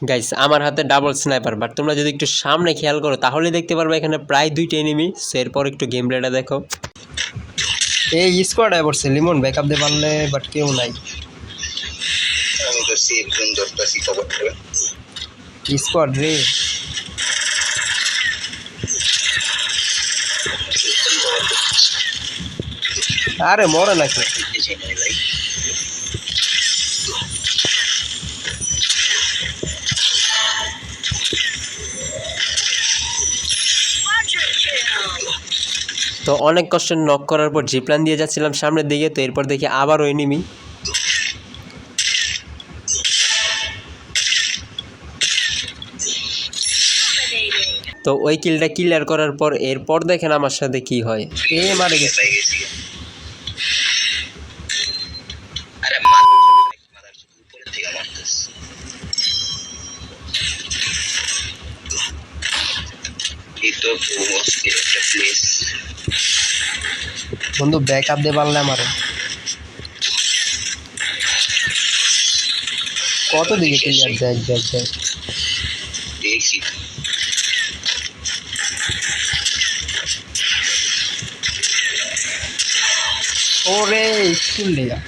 Guys আমার হাতে double sniper but তোমরা যদি একটু সামনে খেয়াল করো তাহলে দেখতে পারবে এখানে প্রায় দুইটা এনিমি এরপর একটু গেম প্লেটা দেখো এই স্কোয়াড আয় পড়ছে লিমন ব্যাকআপ দিয়ে পারলে বাট কেউ নাই স্কোয়াড রে আরে মরে নাকি তো অনেক কষ্ট নক করার পর জিপ্লান দিয়ে যাচ্ছিলাম সামনের দিকে, তো এরপর দেখি আবার ওই নিমি তো ওই কিলটা ক্লিয়ার করার পর এরপর দেখেন আমার সাথে কি হয়। এ মারে গেছে। ইতোপু মুশকিল একটা প্লেস বন্ধু ব্যাকআপ দে পারলে আমার কত দিকে ক্লিয়ার দেখ দেখ দেখ। দেখি। ওরে স্কুল লিয়া